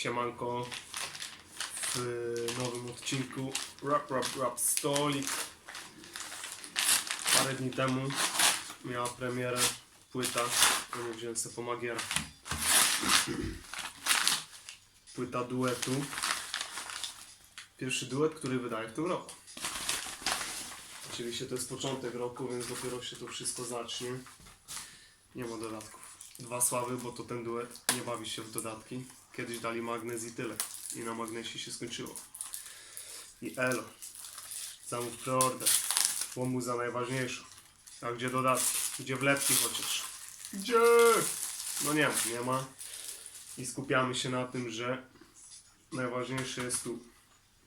Siemanko w nowym odcinku Rap Rap Rap Stolik. Parę dni temu miała premierę płyta, nie wziąłem sobie pomagiera Płyta duetu. Pierwszy duet, który wydaje w tym roku. Oczywiście to jest początek roku, więc dopiero się to wszystko zacznie. Nie ma dodatków. Dwa sławy, bo to ten duet nie bawi się w dodatki. Kiedyś dali magnes i tyle. I na magnesie się skończyło. I elo. Zamów preorder. Pomóż za najważniejszą. A gdzie dodatki? Gdzie wlepki chociaż? Gdzie? No nie ma, nie ma. I skupiamy się na tym, że najważniejsze jest tu,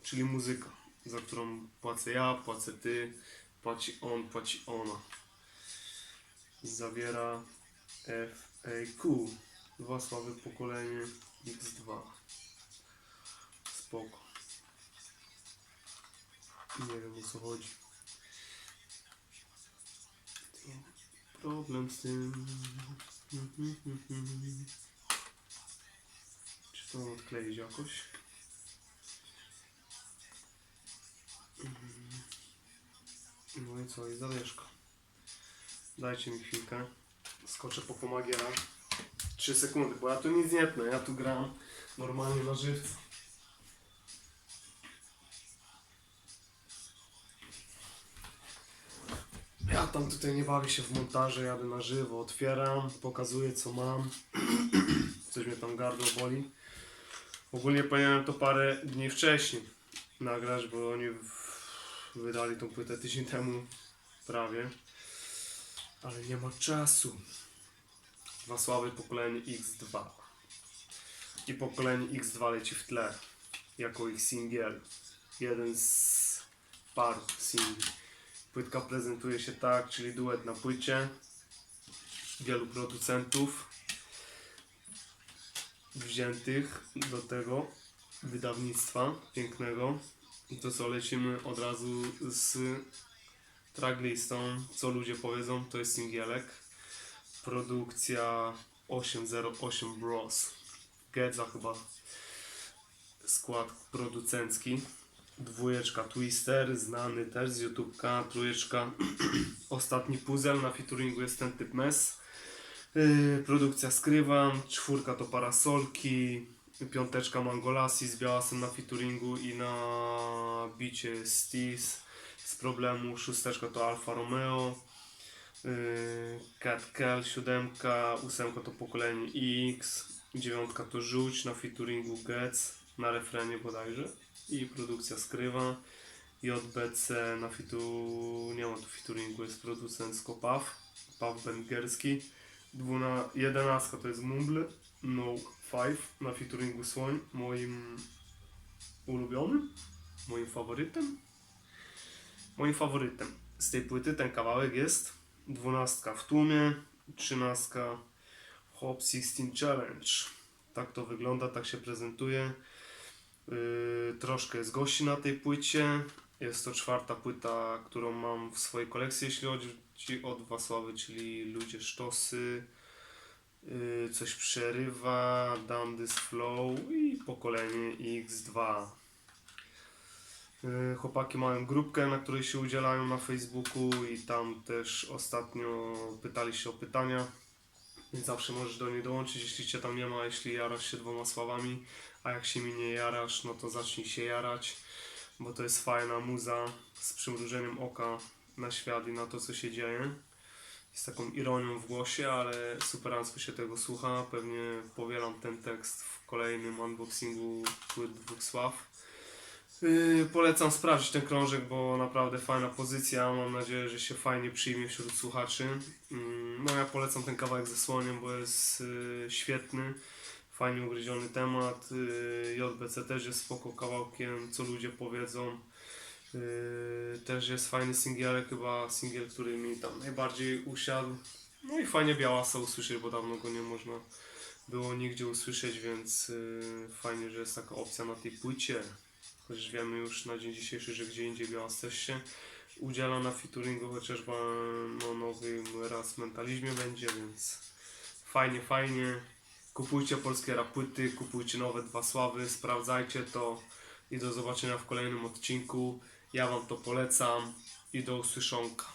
czyli muzyka, za którą płacę ja, płacę ty, płaci on, płaci ona. Zawiera FAQ. Dwa słabe pokolenie X2. Spoko. Nie wiem o co chodzi. Problem z tym. Czy to odkleić jakoś? No i co, i zawieszka. Dajcie mi chwilkę. Skoczę po pomagiera. 3 sekundy, bo ja tu nic nie tnę, ja tu gram normalnie na żywca. Ja tam tutaj nie bawię się w montaże, jadę na żywo, otwieram, pokazuję co mam. Coś mnie tam gardło boli. Ogólnie powinienem to parę dni wcześniej nagrać, bo oni wydali tą płytę tydzień temu prawie. Ale nie ma czasu. Dwa słabe pokolenie X2. I pokolenie X2 leci w tle. Jako ich singiel. Jeden z par singli. Płytka prezentuje się tak, czyli duet na płycie. Wielu producentów wziętych do tego wydawnictwa pięknego. I to co lecimy od razu z tracklistą, co ludzie powiedzą, to jest singielek. Produkcja 808 Bros. Gedza chyba skład producencki. Dwójeczka Twister, znany też z YouTube'ka. Trójeczka Ostatni Puzzle, na featuringu jest ten typ mes. Yy, produkcja Skrywam, czwórka to Parasolki, piąteczka Mangolasi z Białasem na featuringu i na bicie Stis z problemu, szósteczka to Alfa Romeo, Cat Kell, siódemka, ósemka to pokolenie X, dziewiątka to Żółć na featuringu Getz, na refrenie bodajże i produkcja Skrywa, JBC na fitu, nie ma tu featuringu, jest producent Skopaw, Paw Bengerski, Dwuna, jedenastka to jest Mumble, No 5 na featuringu Słoń, moim ulubionym, moim faworytem, moim faworytem. Z tej płyty ten kawałek jest dwunastka w tłumie, trzynastka Hop 16 Challenge. Tak to wygląda, tak się prezentuje. Yy, troszkę jest gości na tej płycie. Jest to czwarta płyta, którą mam w swojej kolekcji, jeśli chodzi o dwa sławy, czyli Ludzie Sztosy, yy, Coś Przerywa, Dandys Flow i Pokolenie X2. Yy, Chłopaki mają grupkę, na której się udzielają na Facebooku i tam też ostatnio pytali się o pytania, więc zawsze możesz do niej dołączyć, jeśli Cię tam nie ma, jeśli jarasz się dwoma sławami, a jak się mi nie jarasz, no to zacznij się jarać, bo to jest fajna muza z przymrużeniem oka na świat i na to, co się dzieje. Z taką ironią w głosie, ale superancko się tego słucha. Pewnie powielam ten tekst w kolejnym unboxingu płyt dwóch sław. Yy, polecam sprawdzić ten krążek, bo naprawdę fajna pozycja. Mam nadzieję, że się fajnie przyjmie wśród słuchaczy. Yy, no ja polecam ten kawałek ze słoniem, bo jest yy, świetny. Fajnie ugryziony temat. Yy, JBC też jest spoko kawałkiem, co ludzie powiedzą. Też jest fajny singielek, chyba singiel, który mi tam najbardziej usiadł. No i fajnie Białasa usłyszeć, bo dawno go nie można było nigdzie usłyszeć, więc fajnie, że jest taka opcja na tej płycie. Chociaż wiemy już na dzień dzisiejszy, że gdzie indziej Białas też się udziela na featuringu, chociażby no, nowym raz mentalizmie będzie, więc fajnie, fajnie. Kupujcie polskie rapłyty, kupujcie nowe dwa sławy, sprawdzajcie to i do zobaczenia w kolejnym odcinku. Ja Wam to polecam i do usłyszonka.